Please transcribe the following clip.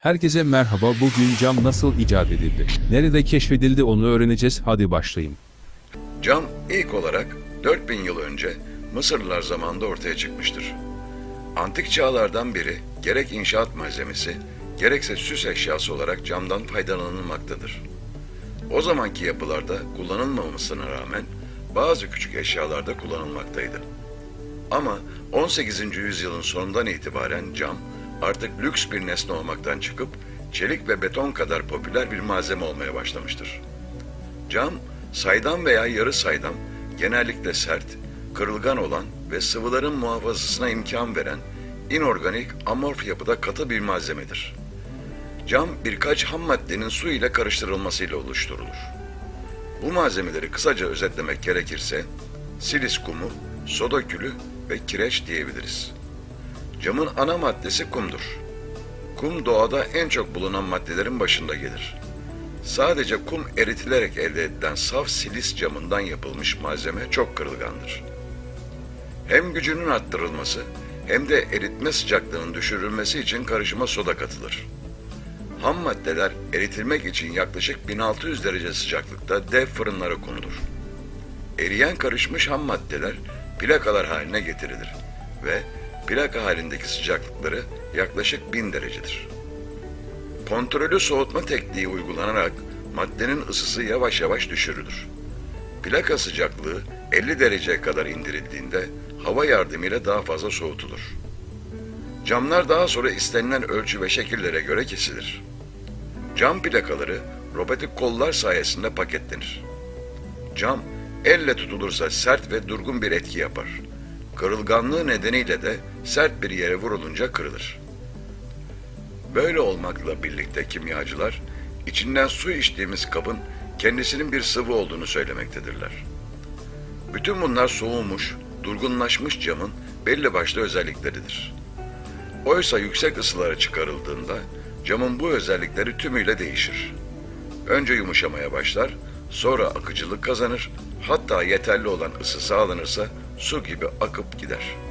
Herkese merhaba. Bugün cam nasıl icat edildi? Nerede keşfedildi onu öğreneceğiz. Hadi başlayayım. Cam ilk olarak 4000 yıl önce Mısırlılar zamanında ortaya çıkmıştır. Antik çağlardan beri gerek inşaat malzemesi gerekse süs eşyası olarak camdan faydalanılmaktadır. O zamanki yapılarda kullanılmamasına rağmen bazı küçük eşyalarda kullanılmaktaydı. Ama 18. yüzyılın sonundan itibaren cam artık lüks bir nesne olmaktan çıkıp çelik ve beton kadar popüler bir malzeme olmaya başlamıştır. Cam, saydam veya yarı saydam, genellikle sert, kırılgan olan ve sıvıların muhafazasına imkan veren inorganik, amorf yapıda katı bir malzemedir. Cam birkaç ham maddenin su ile karıştırılmasıyla oluşturulur. Bu malzemeleri kısaca özetlemek gerekirse silis kumu, soda külü ve kireç diyebiliriz. Camın ana maddesi kumdur. Kum doğada en çok bulunan maddelerin başında gelir. Sadece kum eritilerek elde edilen saf silis camından yapılmış malzeme çok kırılgandır. Hem gücünün arttırılması hem de eritme sıcaklığının düşürülmesi için karışıma soda katılır. Ham maddeler eritilmek için yaklaşık 1600 derece sıcaklıkta dev fırınlara konulur. Eriyen karışmış ham maddeler plakalar haline getirilir ve plaka halindeki sıcaklıkları yaklaşık 1000 derecedir. Kontrollü soğutma tekniği uygulanarak maddenin ısısı yavaş yavaş düşürülür. Plaka sıcaklığı 50 dereceye kadar indirildiğinde hava yardımıyla daha fazla soğutulur. Camlar daha sonra istenilen ölçü ve şekillere göre kesilir. Cam plakaları robotik kollar sayesinde paketlenir. Cam elle tutulursa sert ve durgun bir etki yapar. Kırılganlığı nedeniyle de sert bir yere vurulunca kırılır. Böyle olmakla birlikte kimyacılar içinden su içtiğimiz kabın kendisinin bir sıvı olduğunu söylemektedirler. Bütün bunlar soğumuş, durgunlaşmış camın belli başlı özellikleridir. Oysa yüksek ısılara çıkarıldığında camın bu özellikleri tümüyle değişir. Önce yumuşamaya başlar, sonra akıcılık kazanır, hatta yeterli olan ısı sağlanırsa su gibi akıp gider.''